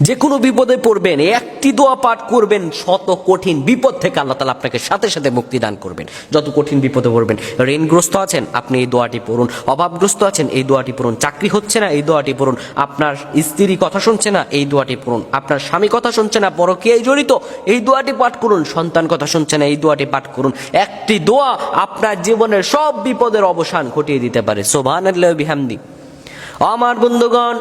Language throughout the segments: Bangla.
যে কোনো বিপদে পড়বেন, একটি দোয়া পাঠ করবেন, শত কঠিন বিপদ থেকে আল্লাহ তালা আপনাকে সাথে সাথে মুক্তি দান করবেন। যত কঠিন বিপদে পড়বেন, ঋণগ্রস্ত আছেন, আপনি এই দোয়াটি পড়ুন। অভাবগ্রস্ত আছেন, এই দোয়াটি পড়ুন। চাকরি হচ্ছে না, এই দোয়াটি পড়ুন। আপনার স্ত্রী কথা শুনছে না, এই দোয়াটি পড়ুন। আপনার স্বামী কথা শুনছে না পরকীয়ায় জড়িত, এই দোয়াটি পাঠ করুন। সন্তান কথা শুনছে না, এই দোয়াটি পাঠ করুন। একটি দোয়া আপনার জীবনের সব বিপদের অবসান ঘটিয়ে দিতে পারে। সোভান বিহামদি। আমার বন্ধুগণ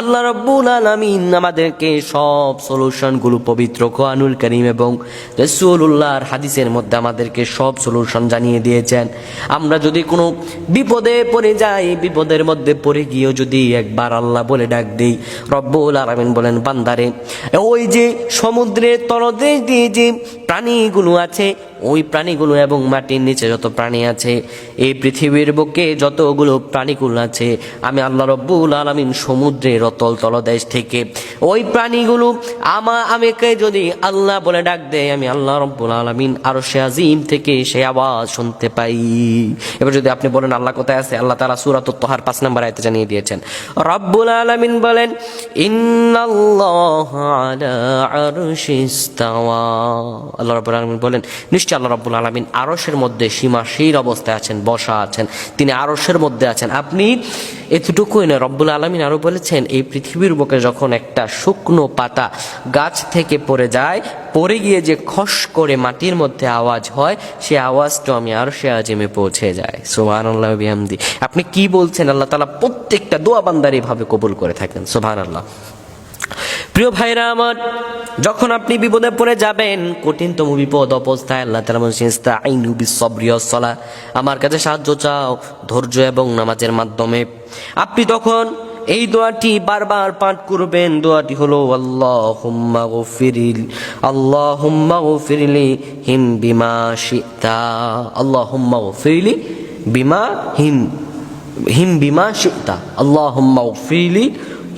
আল্লাহ রব্বুল আলামিন আমাদেরকে সব সলিউশনগুলো পবিত্র কোরআনুল করিম এবং রসুল্লাহর হাদিসের মধ্যে আমাদেরকে সব সলিউশন জানিয়ে দিয়েছেন। আমরা যদি কোনো বিপদে পড়ে যাই, বিপদের মধ্যে পড়ে গিয়েও যদি একবার আল্লাহ বলে ডাক দিই, রব্বুল আলামিন বলেন, বান্দারে, ওই যে সমুদ্রের তলদেশ দিয়ে যে প্রাণীগুলো আছে, ওই প্রাণীগুলো এবং মাটির নিচে যত প্রাণী আছে, এই পৃথিবীর বুকে যতগুলো প্রাণীগুলো আছে, আমি আল্লাহ রব্বুল আলমিন সমুদ্রের অতল তলদেশ থেকে ওই প্রাণীগুলো আমা, আমাকে যদি আল্লাহ বলে ডাক দেয়, আমি আল্লাহ রব্বুল আলমিন আরও সে আজিম থেকে সে আওয়াজ শুনতে পাই। এবার যদি আপনি বলেন আল্লাহ কোথায় আছে, আল্লাহ তালা সুরাত তোহার পাঁচ নম্বর আয়তে জানিয়ে দিয়েছেন, রব্বুল আলমিন বলেন, ইন্নাল্লাহ আলা আরশিস্তাওয়া। আল্লাহ রব্বুল আলমিন বলেন, নিশ্চয় আল্লাহ রব্বুল আলমিন আরসের মধ্যে সীমা সীমাশীল অবস্থায় আছেন, বসা আছেন। তিনি আরসের মধ্যে আছেন। আপনি এতটুকুই না রব্বুল আলমিন আরও বলেছেন, এই পৃথিবীর বুকে যখন একটা শুকনো পাতা গাছ থেকে পড়ে যায়, পড়ে গিয়ে যে খস করে মাটির মধ্যে আওয়াজ হয়, সে আওয়াজটা আমি আরও সে আজিমে পৌঁছে যায়। সোহান আল্লাহ বিহামদি। আপনি কি বলছেন? আল্লাহ তালা প্রত্যেকটা দোয়া বান্দার এইভাবে কবুল করে থাকেন। সোহান আল্লাহ প্রিয় ভাইরা আমার, যখন আপনি বিপদে পড়ে যাবেন, কঠিনতম বিপদ অবস্থায় আল্লাহ তালা আমার কাছে সাহায্য চাও, ধৈর্য এবং নামাজের মাধ্যমে। আপনি তখন এই দোয়াটি বারবার পাঠ করবেন। দোয়াটি হলো আল্লাহ হুম্মা গফিরিল আল্লাহ হুম্মা গফিরিলি হিম বিমা শিতা। আল্লাহ হুম্মা গফিরিলি বিমা হিম হিম বিমা শিতা। আল্লাহ হুম্মা গফিরিলি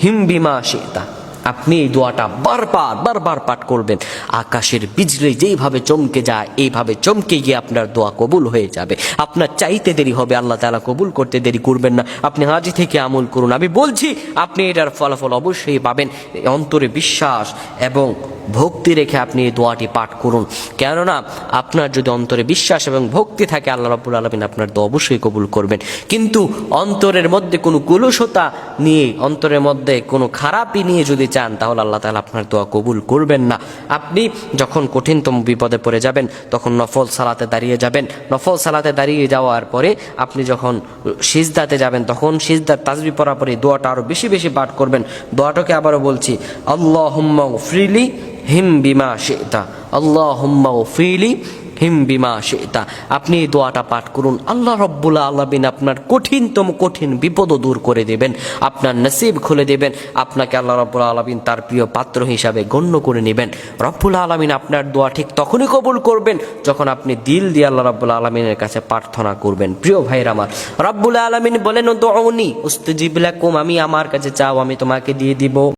হিম বিমা শিতা। আপনি এই দোয়াটা বারবার বারবার পাঠ করবেন। আকাশের বিজলি যেইভাবে চমকে যায়, এইভাবে চমকে গিয়ে আপনার দোয়া কবুল হয়ে যাবে। আপনার চাইতে দেরি হবে, আল্লাহ তালা কবুল করতে দেরি করবেন না। আপনি আজই থেকে আমল করুন। আমি বলছি, আপনি এটার ফলাফল অবশ্যই পাবেন। অন্তরে বিশ্বাস এবং ভক্তি রেখে আপনি এই দোয়াটি পাঠ করুন। কেননা, আপনার যদি অন্তরে বিশ্বাস এবং ভক্তি থাকে, আল্লাহ রাবুল আলমিন আপনার দোয়া অবশ্যই কবুল করবেন। কিন্তু অন্তরের মধ্যে কোনো কুলসতা নিয়ে, অন্তরের মধ্যে কোনো খারাপই নিয়ে যদি চান, তাহলে আল্লাহ তালা আপনার দোয়া কবুল করবেন না। আপনি যখন কঠিনতম বিপদে পড়ে যাবেন, তখন নফল সালাতে দাঁড়িয়ে যাবেন। নফল সালাতে দাঁড়িয়ে যাওয়ার পরে আপনি যখন সিজদাতে যাবেন, তখন সিজদার তাজবি পড়া পরে দোয়াটা আরও বেশি বেশি পাঠ করবেন। দোয়াটাকে আবারও বলছি আল্লাহ ফ্রিলি হিম বিমা শেতা। আল্লাহ হুম্মা ফিলি হিম বিমা শেতা। আপনি এই দোয়াটা পাঠ করুন। আল্লাহ রব্বুল আলমিন আপনার কঠিনতম কঠিন বিপদও দূর করে দেবেন। আপনার নসিব খুলে দেবেন। আপনাকে আল্লাহ রব্বুল আলমিন তার প্রিয় পাত্র হিসাবে গণ্য করে নেবেন। রব্বুল আলমিন আপনার দোয়া ঠিক তখনই কবুল করবেন যখন আপনি দিল দিয়ে আল্লাহ রব্বুল আলমিনের কাছে প্রার্থনা করবেন। প্রিয় ভাইয়ের আমার, রব্বুল আলমিন বলেন দৌনি উস্তুজিবুলাকুম আমি আমার কাছে চাও, আমি তোমাকে দিয়ে দিব।